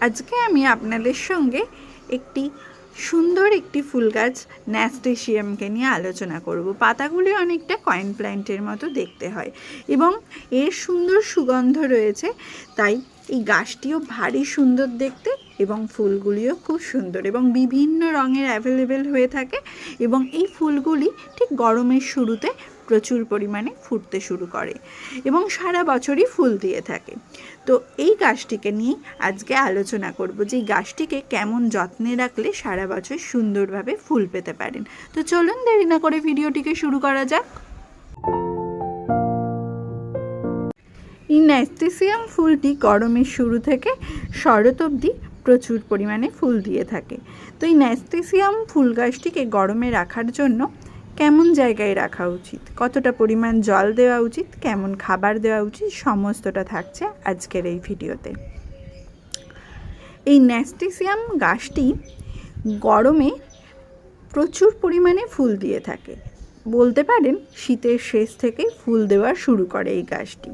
আজকে আমি আপনাদের সঙ্গে একটি সুন্দর একটি ফুল গাছ ন্যাস্টেশিয়ামকে নিয়ে আলোচনা করব। পাতাগুলি অনেকটা কয়েন প্ল্যান্টের মতো দেখতে হয় এবং এর সুন্দর সুগন্ধ রয়েছে, তাই এই গাছটিও ভারী সুন্দর দেখতে এবং ফুলগুলিও খুব সুন্দর এবং বিভিন্ন রঙের অ্যাভেলেবেল হয়ে থাকে এবং এই ফুলগুলি ঠিক গরমের শুরুতে প্রচুর পরিমাণে ফুটতে শুরু করে এবং সারা বছরই ফুল দিয়ে থাকে। তো এই গাছটিকে নিয়ে আজকে আলোচনা করব যে গাছটিকে কেমন যত্নে রাখলে সারা বছর সুন্দরভাবে ফুল পেতে পারেন। তো চলুন দেরি না করে ভিডিওটিকে শুরু করা যাক। এই ন্যাস্টেসিয়াম ফুলটি গরমের শুরু থেকে শরৎ অবধি প্রচুর পরিমাণে ফুল দিয়ে থাকে। তো এই ন্যাস্টেসিয়াম ফুল গাছটিকে গরমে রাখার জন্য কেমন জায়গায় রাখা উচিত? কতটা পরিমাণ জল দেওয়া উচিত? কেমন খাবার দেওয়া উচিত? সমস্তটা থাকছে আজকের এই ভিডিওতে। এই ন্যাস্টিসিয়াম গাছটি গরমে প্রচুর পরিমাণে ফুল দিয়ে থাকে। বলতে পারেন শীতের শেষ থেকে ফুল দেওয়া শুরু করে এই গাছটি।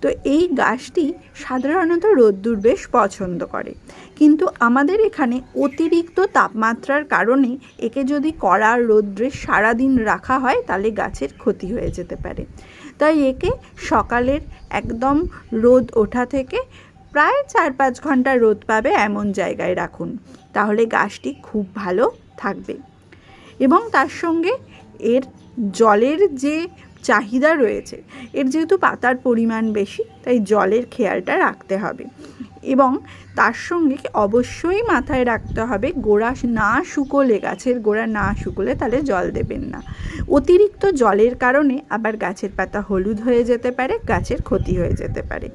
তো এই গাছটি সাধারণত রোদ্দুর বেশ পছন্দ করে। কিন্তু আমাদের এখানে অতিরিক্ত তাপমাত্রার কারণে একে যদি কড়া রৌদ্রে সারাদিন রাখা হয়, তাহলে গাছের ক্ষতি হয়ে যেতে পারে। তাই একে সকালের একদম রোদ ওঠা থেকে প্রায় চার পাঁচ ঘণ্টা রোদ পাবে এমন জায়গায় রাখুন। তাহলে গাছটি খুব ভালো থাকবে। এবং তার সঙ্গে এর জলের যে চাহিদা রয়েছে। এর যেহেতু পাতার পরিমাণ বেশি, তাই জলের খেয়ালটা রাখতে হবে। এবং তার সঙ্গে অবশ্যই মাথায় রাখতে হবে, গোড়া না শুকোলে, গাছের গোড়া না শুকোলে তাহলে জল দেবেন না। অতিরিক্ত জলের কারণে আবার গাছের পাতা হলুদ হয়ে যেতে পারে, গাছের ক্ষতি হয়ে যেতে পারে।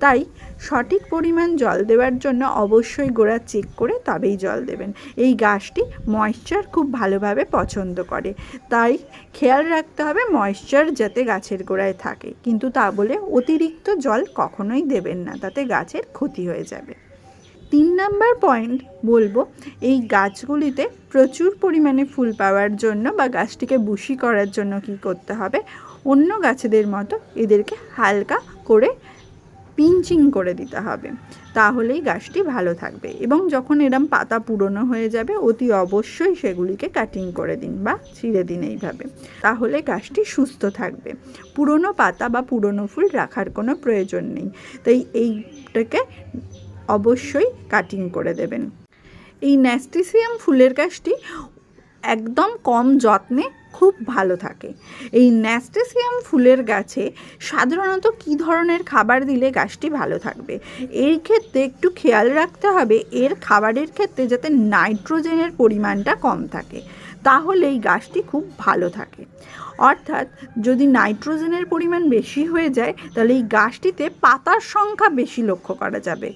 তাই সঠিক পরিমাণ জল দেওয়ার জন্য অবশ্যই গোড়া চেক করে তবেই জল দেবেন। এই গাছটি ময়েশ্চার খুব ভালোভাবে পছন্দ করে। তাই খেয়াল রাখতে হবে ময়েশ্চার যাতে গাছের গোড়ায় থাকে। কিন্তু তা বলে অতিরিক্ত জল কখনোই দেবেন না, তাতে গাছের ক্ষতি হয়ে যাবে। তিন নাম্বার পয়েন্ট বলব, এই গাছগুলিতে প্রচুর পরিমাণে ফুল পাওয়ার জন্য বা গাছটিকে বুশি করার জন্য কি করতে হবে? অন্য গাছেদের মতো এদেরকে হালকা করে পিঞ্চিং করে দিতে হবে। তাহলেই গাছটি ভালো থাকবে এবং যখন এরম পাতা পুরনো হয়ে যাবে, অতি অবশ্যই সেগুলিকে কাটিং করে দিন বা ছিঁড়ে দিন এইভাবে। তাহলে গাছটি সুস্থ থাকবে। পুরনো পাতা বা পুরনো ফুল রাখার কোনো প্রয়োজন নেই। তাই এইটাকে অবশ্যই কাটিং করে দেবেন। এই ন্যাস্টিসিয়াম ফুলের গাছটি একদম কম যত্নে খুব ভালো থাকে। এই ন্যাস্টেসিয়াম ফুলের গাছে সাধারণত কী ধরনের খাবার দিলে গাছটি ভালো থাকবে? এর ক্ষেত্রে একটু খেয়াল রাখতে হবে, এর খাবারের ক্ষেত্রে যাতে নাইট্রোজেনের পরিমাণটা কম থাকে, তাহলে এই গাছটি খুব ভালো থাকে। অর্থাৎ যদি নাইট্রোজেনের পরিমাণ বেশি হয়ে যায়, তাহলে এই গাছটিতে পাতার সংখ্যা বেশি লক্ষ্য করা যাবে।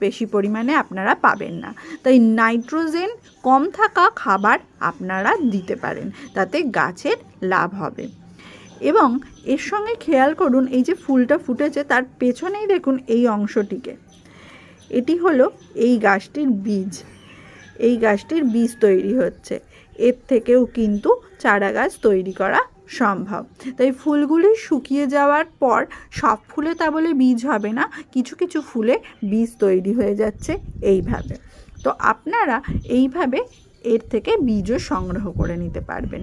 বেশি পরিমাণে আপনারা পাবেন না। তাই নাইট্রোজেন কম থাকা খাবার আপনারা দিতে পারেন, তাতে গাছের লাভ হবে। এবং এর সঙ্গে খেয়াল করুন, এই যে ফুলটা ফুটেছে তার পেছনেই দেখুন এই অংশটিকে। এটি হলো এই গাছটির বীজ। এই গাছটির বীজ তৈরি হচ্ছে। এর থেকেও কিন্তু চারা গাছ তৈরি করা সম্ভব। তাই ফুলগুলি শুকিয়ে যাওয়ার পর সব ফুলে তা বলে বীজ হবে না, কিছু কিছু ফুলে বীজ তৈরি হয়ে যাচ্ছে এইভাবে। তো আপনারা এইভাবে এর থেকে বীজও সংগ্রহ করে নিতে পারবেন।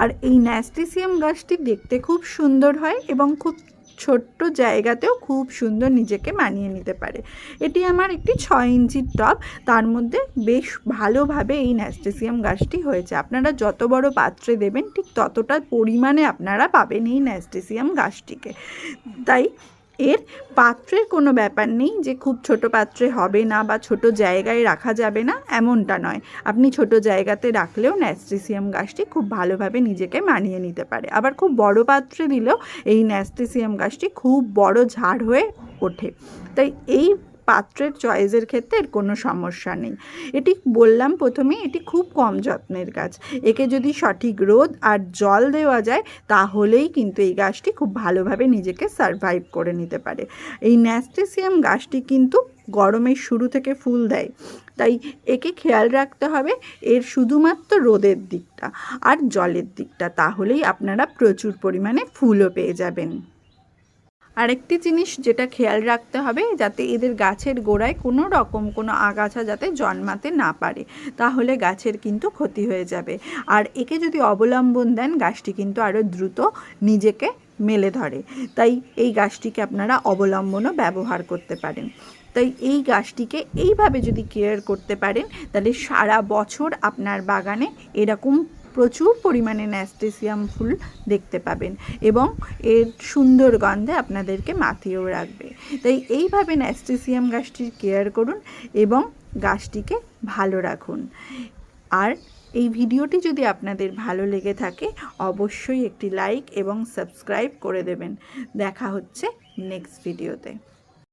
আর এই ন্যাস্টিসিয়াম গাছটি দেখতে খুব সুন্দর হয় এবং খুব ছোট্ট জায়গাতেও খুব সুন্দর নিজেকে মানিয়ে নিতে পারে। এটি আমার একটি ছয় ইঞ্চির টব, তার মধ্যে বেশ ভালোভাবে এই ন্যাস্টেসিয়াম গাছটি হয়েছে। আপনারা যত বড় পাত্রে দেবেন, ঠিক ততটা পরিমাণে আপনারা পাবেন এই ন্যাস্টেসিয়াম গাছটিকে। তাই এর পাত্রের কোনো ব্যাপার নেই যে খুব ছোট পাত্রে হবে না বা ছোট জায়গায় রাখা যাবে না, এমনটা নয়। আপনি ছোট জায়গাতে রাখলেও ন্যাস্টিসিয়াম গাছটি খুব ভালোভাবে নিজেকে মানিয়ে নিতে পারে। আবার খুব বড় পাত্রে দিলেও এই ন্যাস্টিসিয়াম গাছটি খুব বড় ঝাড় হয়ে ওঠে। তাই এই পাত্রের চয়েসের ক্ষেত্রে এর কোনো সমস্যা নেই। এটি বললাম প্রথমে এটি খুব কম যত্নের গাছ একে যদি সঠিক রোদ আর জল দেওয়া যায়, তাহলেই কিন্তু এই গাছটি খুব ভালোভাবে নিজেকে সারভাইভ করে নিতে পারে। এই ন্যাস্টেসিয়াম গাছটি কিন্তু গরমের শুরু থেকে ফুল দেয়। তাই একে খেয়াল রাখতে হবে এর শুধুমাত্র রোদের দিকটা আর জলের দিকটা। তাহলেই আপনারা প্রচুর পরিমাণে ফুলও পেয়ে যাবেন। আরেকটি জিনিস যেটা খেয়াল রাখতে হবে যাতে এদের গাছের গোড়ায় কোনো রকম কোনো আগাছা যাতে জন্মাতে না পারে, তাহলে গাছের কিন্তু ক্ষতি হয়ে যাবে। আর একে যদি অবলম্বন দেন, গাছটি কিন্তু আরও দ্রুত নিজেকে মেলে ধরে। তাই এই গাছটিকে আপনারা অবলম্বনও ব্যবহার করতে পারেন। তাই এই গাছটিকে এইভাবে যদি কেয়ার করতে পারেন, তাহলে সারা বছর আপনার বাগানে এরকম প্রচুর পরিমাণে ন্যাস্টেসিয়াম ফুল দেখতে পাবেন এবং এর সুন্দর গন্ধে আপনাদেরকে মাতিয়েও রাখবে। তাই এইভাবে ন্যাস্টেসিয়াম গাছটির কেয়ার করুন এবং গাছটিকে ভালো রাখুন। আর এই ভিডিওটি যদি আপনাদের ভালো লেগে থাকে, অবশ্যই একটি লাইক এবং সাবস্ক্রাইব করে দেবেন। দেখা হচ্ছে নেক্সট ভিডিওতে।